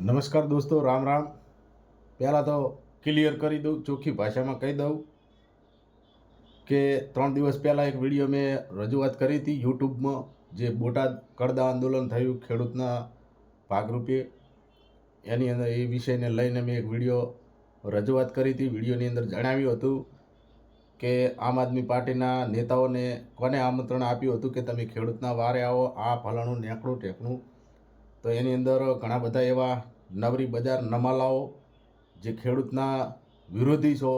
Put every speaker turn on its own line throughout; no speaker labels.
નમસ્કાર દોસ્તો, રામ રામ. પહેલાં તો ક્લિયર કરી દઉં, ચોખ્ખી ભાષામાં કહી દઉં કે ત્રણ દિવસ પહેલાં એક વીડિયો મેં રજૂઆત કરી હતી યુટ્યુબમાં, જે બોટાદ કડદા આંદોલન થયું ખેડૂતના ભાગરૂપે. એની અંદર એ વિષયને લઈને મેં એક વીડિયો રજૂઆત કરી હતી. વિડીયોની અંદર જણાવ્યું હતું કે આમ આદમી પાર્ટીના નેતાઓને કોને આમંત્રણ આપ્યું હતું કે તમે ખેડૂતના વારે આવો, આ ફલાણું નેકડું ટેકણું. તો એની અંદર ઘણા બધા એવા નવરી બજાર નમાલાઓ જે ખેડૂતના વિરોધી છો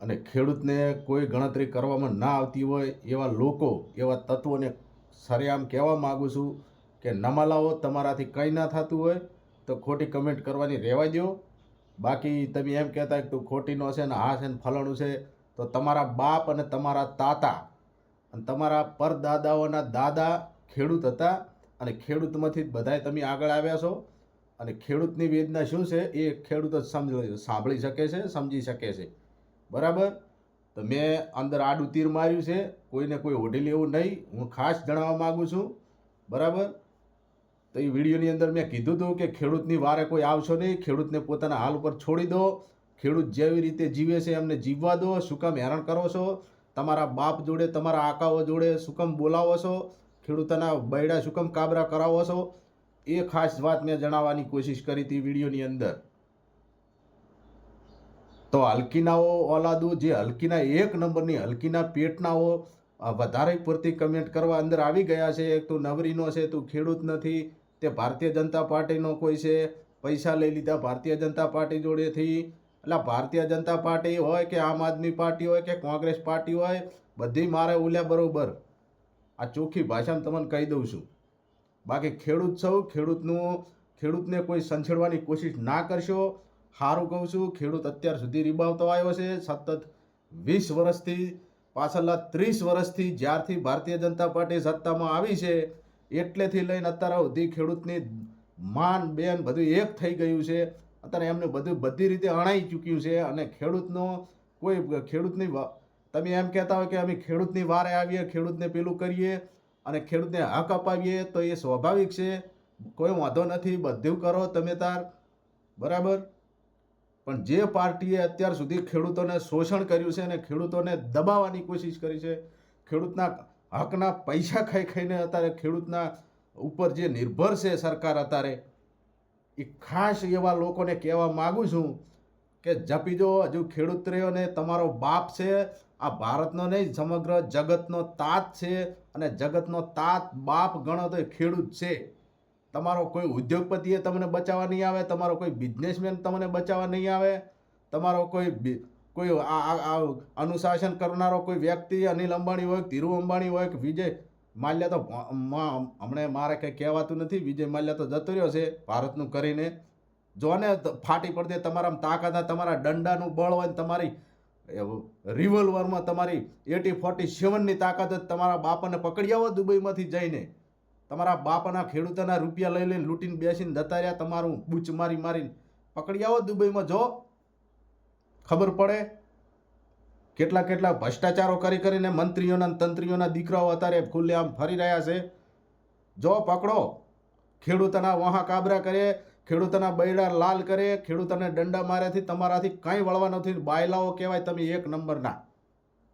અને ખેડૂતને કોઈ ગણતરી કરવામાં ના આવતી હોય એવા લોકો, એવા તત્વોને સરેઆમ કહેવા માગું છું કે નમાલાઓ તમારાથી કંઈ ના થતું હોય તો ખોટી કમેન્ટ કરવાની રહેવા દો બાકી તમે એમ કહેતા કે તું ખોટીનો છે ને આ છે ને ફલાણું છે, તો તમારા બાપ અને તમારા તાતા અને તમારા પરદાદાઓના દાદા ખેડૂત હતા અને ખેડૂતમાંથી બધાય તમે આગળ આવ્યા છો. અને ખેડૂતની વેદના શું છે? એ ખેડૂત જ સમજ સાંભળી શકે છે, સમજી શકે છે. બરાબર? તો મેં અંદર આડું તીર માર્યું છે. કોઈને કોઈ ઓઢી લેવું નહીં. હું ખાસ જણાવવા માગું છું. બરાબર? તો એ વિડીયોની અંદર મેં કીધું હતું કે ખેડૂતની વારે કોઈ આવશો નહીં. ખેડૂતને પોતાના હાલ ઉપર છોડી દો. ખેડૂત જેવી રીતે જીવે છે એમને જીવવા દો. શું કામ હેરાન કરો છો? તમારા બાપ જોડે, તમારા આકાઓ જોડે શું કામ બોલાવો છો? ખેડૂતોના બૈડા શું કાબરા કરાવો છો, એ ખાસ વાત મેં જણાવવાની કોશિશ કરી હતી વિડીયોની અંદર. તો હલકીનાઓ ઓલાદુ, જે હલકીના એક નંબરની હલકીના પેટનાઓ વધારે પૂરતી કમેન્ટ કરવા અંદર આવી ગયા છે. એક તું નવરીનો છે, તું ખેડૂત નથી, તે ભારતીય જનતા પાર્ટીનો કોઈ છે. પૈસા લઈ લીધા ભારતીય જનતા પાર્ટી જોડેથી. એટલે ભારતીય જનતા પાર્ટી હોય કે આમ આદમી પાર્ટી હોય કે કોંગ્રેસ પાર્ટી હોય બધી મારે ઉલ્યા બરોબર. આ ચોખ્ખી ભાષામાં તમને કહી દઉં છું. બાકી ખેડૂત સૌ ખેડૂતનું, ખેડૂતને કોઈ સંછેડવાની કોશિશ ના કરશો. સારું કહું છું, ખેડૂત અત્યાર સુધી રીબાવતો આવ્યો છે. સતત વીસ વર્ષથી, પાછળના ત્રીસ વર્ષથી જ્યારથી ભારતીય જનતા પાર્ટી સત્તામાં આવી છે, એટલેથી લઈને અત્યારે સુધી ખેડૂતની માન, બેન બધું એક થઈ ગયું છે. અત્યારે એમને બધું બધી રીતે અણાઈ ચૂક્યું છે અને ખેડૂતનો કોઈ, ખેડૂતની તમે એમ કહેતા હોય કે અમે ખેડૂતની વારે આવીએ, ખેડૂતને પેલું કરીએ અને ખેડૂતને હક અપાવીએ, તો એ સ્વાભાવિક છે. કોઈ વાંધો નથી, બધું કરો તમે તાર. બરાબર? પણ જે પાર્ટીએ અત્યાર સુધી ખેડૂતોને શોષણ કર્યું છે અને ખેડૂતોને દબાવવાની કોશિશ કરી છે, ખેડૂતના હકના પૈસા ખાઈ ખાઈને અત્યારે ખેડૂતના ઉપર જે નિર્ભર છે સરકાર અત્યારે, એ ખાસ એવા લોકોને કહેવા માગું છું કે જપી જો, હજુ ખેડૂત રહ્યો ને તમારો બાપ છે આ ભારતનો નહીં, સમગ્ર જગતનો તાત છે અને જગતનો તાત બાપ ગણો તો એ ખેડૂત છે. તમારો કોઈ ઉદ્યોગપતિએ તમને બચાવવા નહીં આવે, તમારો કોઈ બિઝનેસમેન તમને બચાવવા નહીં આવે, તમારો કોઈ કોઈ આ અનુશાસન કરનારો કોઈ વ્યક્તિ, અનિલ અંબાણી હોય ધીરુ અંબાણી હોય કે વિજય, માલ્યા તો હમણાં મારે કંઈ કહેવાતું નથી, વિજય માલ્યા તો જતો રહ્યો છે ભારતનું કરીને. જોને ફાટી પડતી તમારા તાકાત તમારા દંડાનું બળ હોય તમારી રિવોલ્વરમાં તમારી એટી ફોર્ટી સેવનની તાકાત જ તમારા બાપાને પકડી આવો દુબઈમાંથી જઈને. તમારા બાપાના ખેડૂતોના રૂપિયા લઈ લઈને લૂંટીને બેસીને જતા રહ્યા તમારું બૂચ મારી મારીને પકડી આવો દુબઈમાં, જો. ખબર પડે? કેટલા કેટલા ભ્રષ્ટાચારો કરી કરીને મંત્રીઓના તંત્રીઓના દીકરાઓ અત્યારે ખુલ્લે આમ ફરી રહ્યા છે. જો પકડો. ખેડૂતોના વહાં કાબરા કરે ખેડૂતોના બૈડા લાલ કરે, ખેડૂતોને દંડા માર્યાથી તમારાથી કાંઈ વળવા નથી. બાયલાઓ કહેવાય તમે એક નંબરના.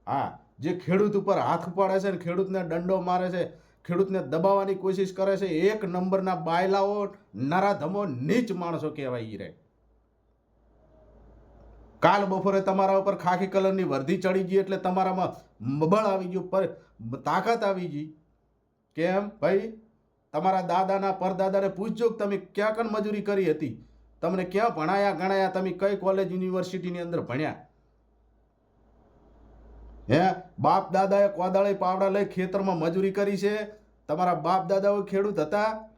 હા, જે ખેડૂત ઉપર હાથ પાડે છે ને ખેડૂતને દંડો મારે છે, ખેડૂતને દબાવવાની કોશિશ કરે છે, એક નંબરના બાયલાઓ નરાધમો નીચ માણસો કહેવાય ઈ રે. કાલ બપોરે તમારા ઉપર ખાખી કલરની વર્ધી ચડી ગઈ એટલે તમારામાં બળ આવી ગયું, પર તાકાત આવી ગઈ. કેમ? ભાઈ તમારા દાદાના પરદાદાને પૂછજો કે તમે ક્યાં કણ મજૂરી કરી હતી. તમને ક્યાં ભણાયા, ગણાયા, તમે કઈ કોલેજ યુનિવર્સિટીની અંદર ભણ્યા? હે? બાપ દાદાએ કોદાળે પાવડા લઈ ખેતરમાં મજૂરી કરી છે. તમારા બાપ દાદાઓ ખેડૂત હતા.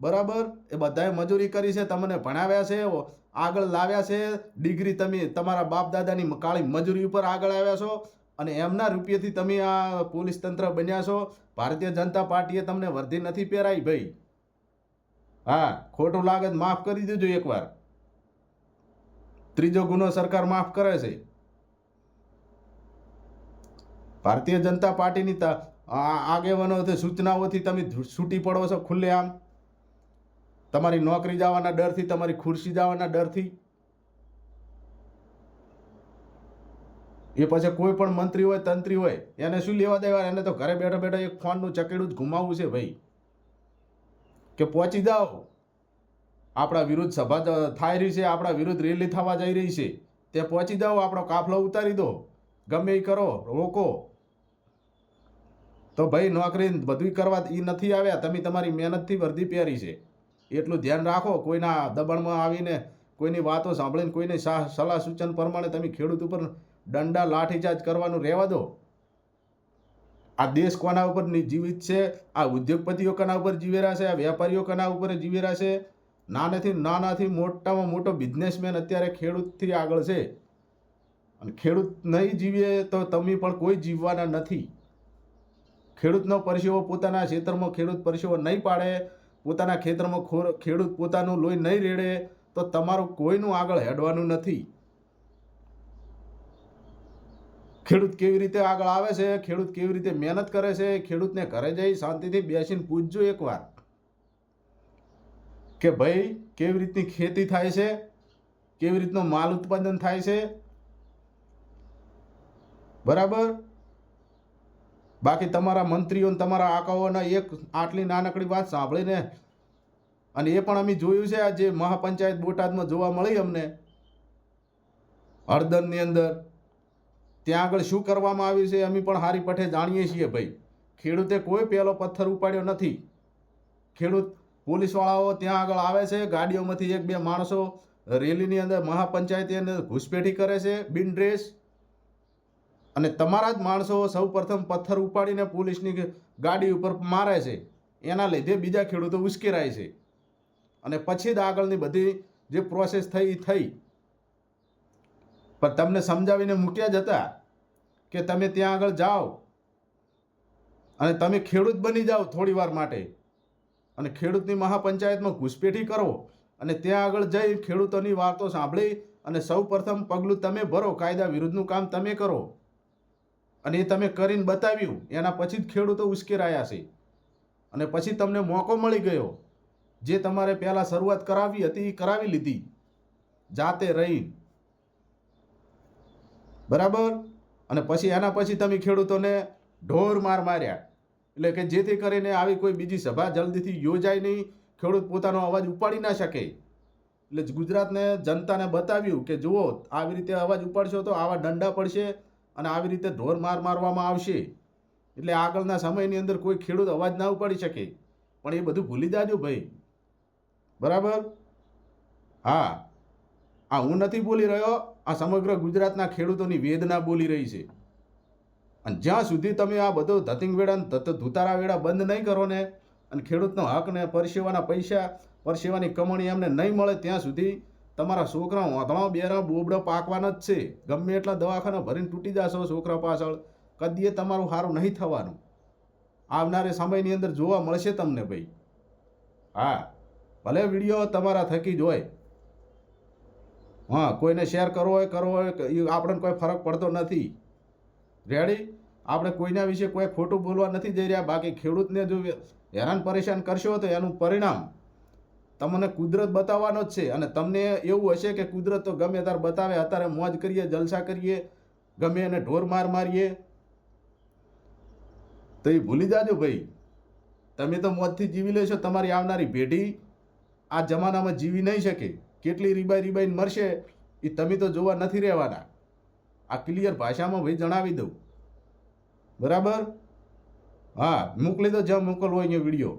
બરાબર? એ બધાએ મજૂરી કરી છે, તમને ભણાવ્યા છે આગળ લાવ્યા છે. ડિગ્રી તમે તમારા બાપ દાદાની કાળી મજૂરી ઉપર આગળ આવ્યા છો. અને એમના રૂપિયેથી તમે આ પોલીસ તંત્ર બન્યા છો. ભારતીય જનતા પાર્ટીએ તમને વર્ધી નથી પહેરાઈ ભાઈ. હા, ખોટું લાગે તો માફ કરી દેજો એકવાર. ત્રીજો ગુનો સરકાર માફ કરે છે. ભારતીય જનતા પાર્ટીની ત- આ- આગેવાનોથી, સૂચનાઓથી તમે છૂટી પડો છો ખુલ્લે આમ તમારી નોકરી જવાના ડરથી, તમારી ખુરશી જવાના ડરથી. એ પછી કોઈ પણ મંત્રી હોય, તંત્રી હોય, એને શું લેવા દેવા? એને તો ઘરે બેઠા બેઠા એક ફોનનું ચકેડું જ ઘુમાવવું છે ભાઈ. કે પહોંચી જાઓ. આપણા વિરુદ્ધ સભા થાય રહી છે, આપણા વિરુદ્ધ રેલી થવા જઈ રહી છે. તે પહોંચી જાઓ, આપણો કાફલો ઉતારી દો. ગમે એ કરો, રોકો. તો ભાઈ નોકરી બધું કરવા એ નથી આવ્યા, તમે તમારી મહેનતથી વર્દી પહેરી છે. એટલું ધ્યાન રાખો, કોઈના દબાણમાં આવીને કોઈની વાતો સાંભળીને કોઈને સલાહ સૂચન પ્રમાણે તમે ખેડૂત ઉપર દંડા લાઠીચાર્જ કરવાનું રહેવા દો. આ દેશ કોના ઉપર જીવિત છે? આ ઉદ્યોગપતિઓ કોના ઉપર જીવેરા છે? આ વેપારીઓ કોના ઉપર જીવેરા છે? નાનેથી નાનાથી મોટામાં મોટો બિઝનેસમેન અત્યારે ખેડૂતથી આગળ છે. અને ખેડૂત નહીં જીવીએ તો તમે પણ કોઈ જીવવાના નથી. ખેડૂતનો પરસેવો પોતાના ખેતરમાં ખેડૂત પરસેવો નહીં પાડે, પોતાના ખેતરમાં ખેડૂત પોતાનું લોહી નહીં રેડે, તો તમારું કોઈનું આગળ હેડવાનું નથી. ખેડૂત કેવી રીતે આગળ આવે છે, ખેડૂત કેવી રીતે મહેનત કરે છે, ખેડૂતને ઘરે જઈ શાંતિથી બેસીને પૂછજો એકવાર કે ભાઈ, કેવી રીતની ખેતી થાય છે, કેવી રીતનો માલ ઉત્પાદન થાય છે? બરાબર? બાકી તમારા મંત્રીઓ તમારા આકાઓના એક આટલી નાનકડી વાત સાંભળીને અને એ પણ અમે જોયું છે, આ જે મહાપંચાયત બોટાદમાં જોવા મળી અમને હળદરની અંદર. ત્યાં આગળ શું કરવામાં આવ્યું છે અમે પણ હારી પઠે જાણીએ છીએ ભાઈ. ખેડૂતે કોઈ પહેલો પથ્થર ઉપાડ્યો નથી. ખેડૂત પોલીસવાળાઓ ત્યાં આગળ આવે છે, ગાડીઓમાંથી એક બે માણસો રેલીની અંદર મહાપંચાયતની અંદર ઘૂસપેઠી કરે છે, બિન ડ્રેસ. અને તમારા જ માણસો સૌ પ્રથમ પથ્થર ઉપાડીને પોલીસની ગાડી ઉપર મારે છે. એના લીધે બીજા ખેડૂતો ઉશ્કેરાય છે. અને પછી જ આગળની બધી જે પ્રોસેસ થઈ થઈ. પણ તમને સમજાવીને મૂક્યા જ હતા કે તમે ત્યાં આગળ જાઓ. અને તમે ખેડૂત બની જાઓ થોડી વાર માટે. અને ખેડૂતની મહાપંચાયતમાં ઘૂસપેઠી કરો અને ત્યાં આગળ જઈ ખેડૂતોની વાતો સાંભળી અને સૌ પ્રથમ પગલું તમે ભરો, કાયદા વિરુદ્ધનું કામ તમે કરો. અને એ તમે કરીને બતાવ્યું, એના પછી જ ખેડૂતો ઉશ્કેરાયા છે. અને પછી તમને મોકો મળી ગયો. જે તમારે પહેલાં શરૂઆત કરાવી હતી, એ કરાવી લીધી. જાતે રહી બરાબર? અને પછી એના પછી તમે ખેડૂતોને ઢોર માર માર્યા. એટલે કે જેથી કરીને આવી કોઈ બીજી સભા જલ્દીથી યોજાય નહીં, ખેડૂત પોતાનો અવાજ ઉપાડી ના શકે. એટલે ગુજરાતને જનતાને બતાવ્યું કે જુઓ, આવી રીતે અવાજ ઉપાડશો તો આવા દંડા પડશે અને આવી રીતે ઢોર માર મારવામાં આવશે. એટલે આગળના સમયની અંદર કોઈ ખેડૂત અવાજ ના ઉપાડી શકે. પણ એ બધું ભૂલી જાજો ભાઈ. બરાબર? હા. આ હું નથી બોલી રહ્યો. આ સમગ્ર ગુજરાતના ખેડૂતોની વેદના બોલી રહી છે. અને જ્યાં સુધી તમે આ બધો ધતિંગ વેડા ને ધત- ધુતારા વેડા બંધ નહીં કરો ને, અને ખેડૂતનો હક ને પરસેવાના પૈસા, પરસેવાની કમાણી એમને નહીં મળે, ત્યાં સુધી તમારા છોકરા વાંધણા બેરા બોબડો પાકવાના જ છે. ગમે એટલા દવાખાના ભરીને તૂટી જશો છોકરા પાછળ, કદીએ તમારું સારું નહીં થવાનું. આવનારે સમયની અંદર જોવા મળશે તમને ભાઈ. હા, ભલે વીડિયો તમારા થકી જ હોય. હા, કોઈને શેર કરવો હોય કરવો હોય એ આપણને કોઈ ફરક પડતો નથી. રેડી આપણે કોઈના વિશે કોઈ ખોટું બોલવા નથી જઈ રહ્યા, બાકી ખેડૂતને જો હેરાન પરેશાન કરશો તો એનું પરિણામ તમને કુદરત બતાવવાનો જ છે. અને તમને એવું હશે કે કુદરત તો ગમે ત્યારે બતાવે, અત્યારે મોજ કરીએ, જલસા કરીએ, ગમે એને ઢોર માર મારીએ. તો એ ભૂલી જાજો ભાઈ. તમે તો મોજથી જીવી લેશો, તમારી આવનારી પેઢી આ જમાનામાં જીવી નહીં શકે. કેટલી રીબાઈ રીબાઈને મરશે એ તમે તો જોવા નથી રહેવાના. આ ક્લિયર ભાષામાં ભાઈ જણાવી દઉં. બરાબર? હા, મોકલી દો, જ્યાં મોકલવો અહીંયા વીડિયો